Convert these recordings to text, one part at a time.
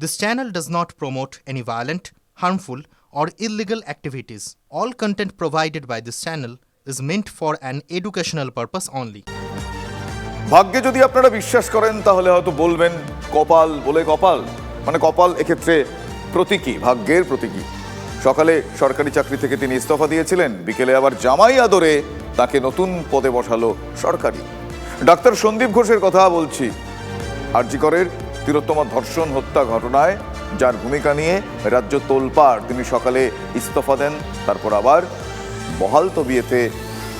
This channel does not promote any violent, harmful, or illegal activities. All content provided by this channel is meant for an educational purpose only. ভাগ্যে যদি আপনারা বিশ্বাস করেন তাহলে হয়তো বলবেন কপাল বলে কপাল মানে কপাল এক্ষেত্রে প্রতীকী ভাগ্যের প্রতীকী সকালে সরকারি চাকরি থেকে তিনি ইস্তফা দিয়েছিলেন বিকেলে আবার জামাই আদরে তাকে নতুন পদে বসালো সরকারি ডাক্তার সন্দীপ ঘোষের কথা বলছি আরজিকরের তিলোত্তমা ধর্ষণ হত্যা ঘটনায় যার ভূমিকা নিয়ে রাজ্য তোলপাড় তিনি সকালে ইস্তফা দেন তারপর আবার বহাল তবিয়েতে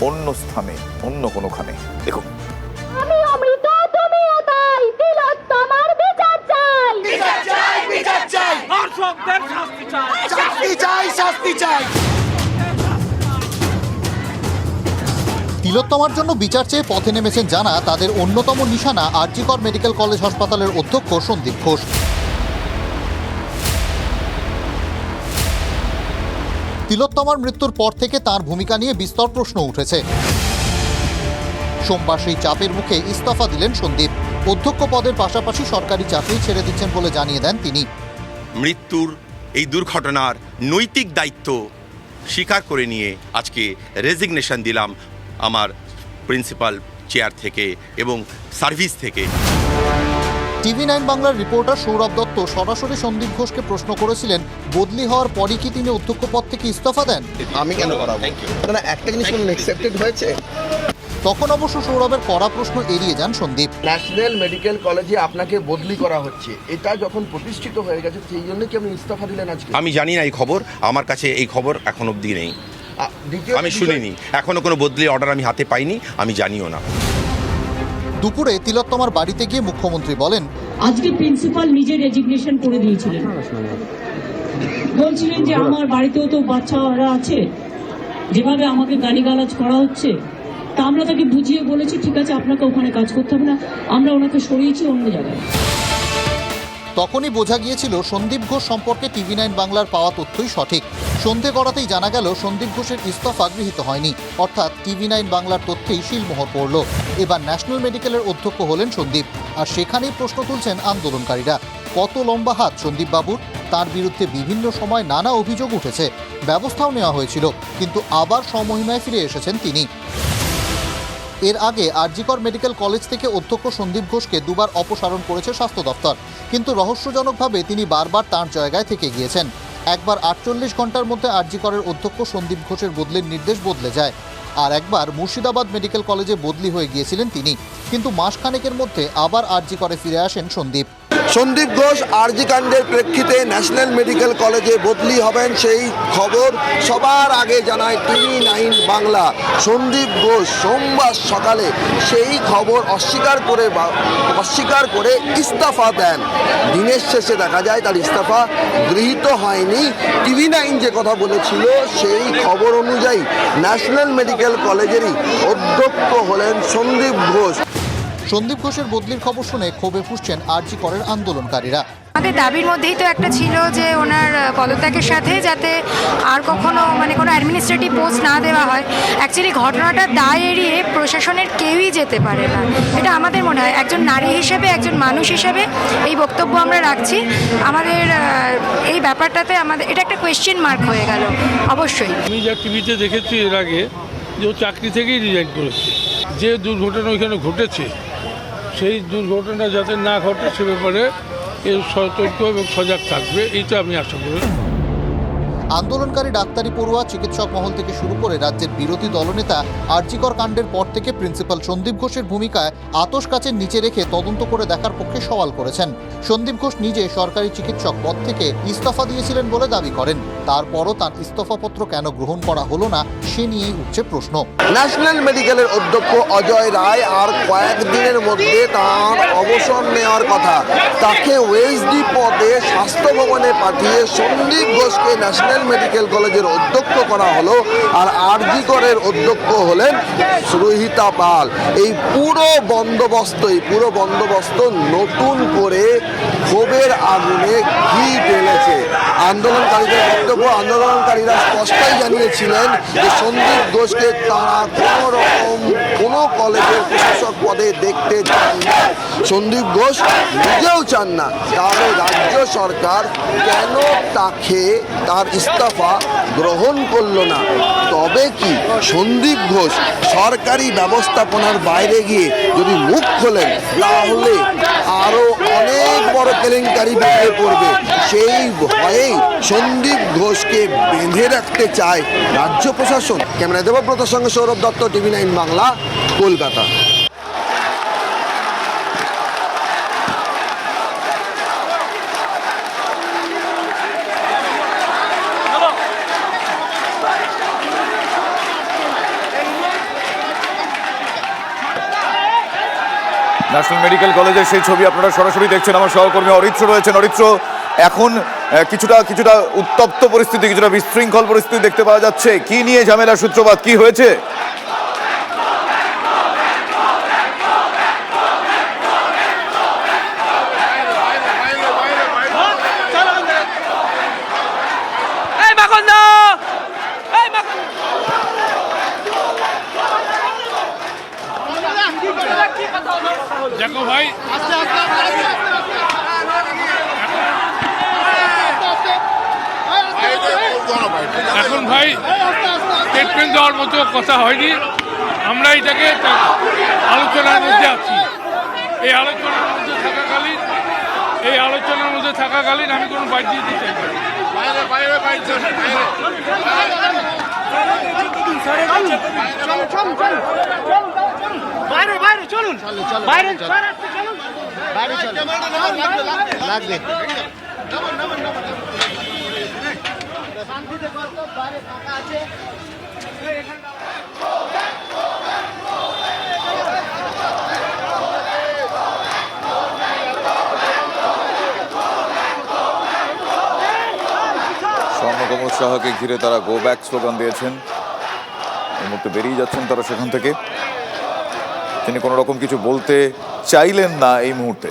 অন্য স্থানে অন্য কোনোখানে। দেখুন। আমি অমৃত তুমি তাই তিলোত্তমার বিচার চাই। ধর্ষকদের শাস্তি চাই। শাস্তি চাই শাস্তি চাই। তিলোত্তমার জন্য বিচার চেয়ে পথে নেমেছেন জানা তাদের অন্যতম নিশানা আরজিকর মেডিকেল কলেজ হাসপাতালের অধ্যক্ষ সন্দীপ ঘোষ। তিলোত্তমার মৃত্যুর পর থেকে তার ভূমিকা নিয়ে বিস্তর প্রশ্ন উঠেছে। সোমবার সেই চাপের মুখে ইস্তফা দিলেন সন্দীপ। অধ্যক্ষ পদের পাশাপাশি সরকারি চাকরি ছেড়ে দিচ্ছেন বলে জানিয়ে দেন তিনি। মৃত্যুর এই দুর্ঘটনার নৈতিক দায়িত্ব স্বীকার করে নিয়ে আজকে রেজিগনেশন দিলাম আমার প্রিন্সিপাল চেয়ার থেকে এবং সার্ভিস থেকে। টিভি নাইন বাংলার রিপোর্টার সৌরভ দত্ত সরাসরি সন্দীপ ঘোষকে প্রশ্ন করেছিলেন বদলি হওয়ার পরই কি তিনি অধ্যক্ষ পদ থেকে ইস্তফা দেন? আমি কেন করাবো? না একটা জিনিস অ্যাকসেপ্টেড হয়েছে। তখন অবশ্য সৌরভের কড়া প্রশ্ন এড়িয়ে যান সন্দীপ। ন্যাশনাল মেডিকেল কলেজে আপনাকে বদলি করা হচ্ছে। এটা যখন প্রতিষ্ঠিত হয়ে গেছে সেই জন্য কি আপনি ইস্তফা দিলেন আজকে? আমি জানি না এই খবর আমার কাছে এই খবর এখন অবধি নেই। আমি শুনিনি। এখনও কোনো বদলি অর্ডার আমি হাতে পাইনি আমি জানিও না। দুপুরে তিলোত্তমার বাড়িতে গিয়ে মুখ্যমন্ত্রী বলেন আজকে প্রিন্সিপাল নিজে রেজিগনেশন করে দিয়েছিলেন। বলছিলেন যে আমার বাড়িতেও তো বাচ্চারা আছে যেভাবে আমাকে গালিগালাজ করা হচ্ছে তা আমরা তাকে বুঝিয়ে বলেছি ঠিক আছে আপনাকে ওখানে কাজ করতে হবে না আমরা ওনাকে সরিয়েছি অন্য জায়গায়। তখনই বোঝা গিয়েছিল সন্দীপ ঘোষ সম্পর্কে টিভি নাইন বাংলার পাওয়া তথ্যই সঠিক। সন্ধে গড়াতেই জানা গেল, সন্দীপ ঘোষের ইস্তফা গৃহীত হয়নি। অর্থাৎ টিভি নাইন বাংলার তথ্যেই শিলমোহর পড়ল। এবার ন্যাশনাল মেডিকেলের অধ্যক্ষ হলেন সন্দীপ। আর সেখানেই প্রশ্ন তুলছেন আন্দোলনকারীরা। কত লম্বা হাত সন্দীপ বাবুর? তার বিরুদ্ধে বিভিন্ন সময় নানা অভিযোগ উঠেছে। ব্যবস্থাও নেওয়া হয়েছিল। কিন্তু আবার সমহিমায় ফিরে এসেছেন তিনি। এর আগে আরজিকর মেডিকেল কলেজ থেকে অধ্যক্ষ সন্দীপ ঘোষকে দুবার অপসারণ করেছে স্বাস্থ্য দপ্তর। কিন্তু রহস্যজনকভাবে তিনি বারবার তার জায়গায় থেকে গিয়েছেন। একবার আটচল্লিশ ঘণ্টার মধ্যে আরজিকরের অধ্যক্ষ সন্দীপ ঘোষের বদলির নির্দেশ বদলে যায়। আর একবার মুর্শিদাবাদ মেডিকেল কলেজে বদলি হয়ে গিয়েছিলেন তিনি। কিন্তু মাসখানেকের মধ্যে আবার আরজিকরে ফিরে আসেন সন্দীপ। সন্দীপ ঘোষ, আরজি কাণ্ডের প্রেক্ষিতে ন্যাশনাল মেডিকেল কলেজে বদলি হবেন সেই খবর সবার আগে জানায় টিভি নাইন বাংলা। সন্দীপ ঘোষ সোমবার সকালে সেই খবর অস্বীকার করে অস্বীকার করে ইস্তফা দেন। দিনের শেষে দেখা যায় তার ইস্তফা গৃহীত হয়নি। টিভি নাইন যে কথা বলেছিল সেই খবর অনুযায়ী ন্যাশনাল মেডিকেল কলেজেরই অধ্যক্ষ হলেন সন্দীপ ঘোষ। সন্দীপ ঘোষের বদলির খবর শুনে ক্ষোভে ফুসছেন আরজি করের আন্দোলনকারীরা। আমাদের দাবির মধ্যেই তো একটা ছিল যে ওনার পদত্যাগের সাথে যাতে আর কখনো মানে কোনো অ্যাডমিনিস্ট্রেটিভ পোস্ট না দেওয়া হয়। অ্যাকচুয়ালি ঘটনাটা দায় এড়িয়ে প্রশাসনের কেউই যেতে পারে না। এটা আমাদের মনে হয়। একজন নারী হিসেবে একজন মানুষ হিসেবে এই বক্তব্য আমরা রাখছি। আমাদের এই ব্যাপারটাতে আমাদের এটা একটা কোয়েশ্চেন মার্ক হয়ে গেল। অবশ্যই। আমি যা টিভিতে দেখেছি এর আগে যে ও চাকরি থেকেই রিজাইন করেছে। যে দুর্ঘটনা ওইখানে ঘটেছে সেই দুর্ঘটনা যাতে না ঘটে সে ব্যাপারে সতর্ক এবং সজাগ থাকবে, এইটা আমি আশা করি। আন্দোলনকারী ডাক্তারি পড়ুয়া চিকিৎসক মহল থেকে শুরু করে রাজ্যের বিরোধী দলনেতা আরজিকর কাণ্ডের পর থেকে প্রিন্সিপাল সন্দীপ ঘোষের ভূমিকায় আতস কাছের নিচে রেখে তদন্ত করে দেখার পক্ষে সওয়াল করেছেন। সন্দীপ ঘোষ নিজে সরকারি চিকিৎসক পদ থেকে ইস্তফা দিয়েছিলেন বলে দাবি করেন। তারপরও তার ইস্তফাপত্র কেন গ্রহণ করা হলো না, সে নিয়েই উঠছে প্রশ্ন। ন্যাশনাল মেডিকেলের অধ্যক্ষ অজয় রায় আর কয়েকদিনের মধ্যে তার অবসর নেওয়ার কথা। তাকে ওএসডি পদে স্বাস্থ্য ভবনে পাঠিয়ে সন্দীপ ঘোষকে ন্যাশনাল মেডিকেল কলেজের অধ্যক্ষ করা হলো আর আরজি করের অধ্যক্ষ হলেন সুরহিতা পাল। এই পুরো বন্দোবস্ত, এই পুরো বন্দোবস্ত নতুন করে ক্ষোভের আগুনে কি ঢেলেছে আন্দোলনকারীদের বক্তব্য আন্দোলনকারীরা স্পষ্টই জানিয়েছিলেন যে সন্দীপ ঘোষকে তারা কোনো রকম কোনো কলেজের প্রশাসক পদে দেখতে চান না। সন্দীপ ঘোষ নিজেও চান না। তাহলে রাজ্য সরকার কেন তাকে তার ইস্তফা গ্রহণ করল না? তবে কি সন্দীপ ঘোষ সরকারি ব্যবস্থাপনার বাইরে গিয়ে যদি মুখ খোলেন, তাহলে আরও অনেক বড় কেলেঙ্কারি বেরিয়ে পড়বে। সেই ভয়েই সন্দীপ ঘোষকে বেঁধে রাখতে চায় রাজ্য প্রশাসন। ক্যামেরা দেবব্রতর সঙ্গে Sourav Dutta, TV nine Bangla, Kolkata. National medical কলেজের সেই ছবি আপনারা সরাসরি দেখছেন। আমার সহকর্মী অরিত্র রয়েছেন। অরিত্র, এখন কিছুটা কিছুটা উত্তপ্ত পরিস্থিতি, কিছুটা বিশৃঙ্খল পরিস্থিতি দেখতে পাওয়া যাচ্ছে। কি নিয়ে ঝামেলা সূত্রপাত? কি হয়েছে দেখো ভাই এখন ভাই স্টেটমেন্ট দেওয়ার মতো কথা হয়নি। আমরা এটাকে আলোচনার মধ্যে আছি। এই আলোচনার মধ্যে থাকাকালীন, এই আলোচনার মধ্যে থাকাকালীন আমি কোনো বাইর দিতে চাই না। স্বর্ণকমল সাহাকে ঘিরে তারা গো ব্যাক স্লোগান দিয়েছেন। এই মুহূর্তে বেরিয়ে যাচ্ছেন তারা সেখান থেকে। তিনি কোনো রকম কিছু বলতে চাইলেন না এই মুহূর্তে।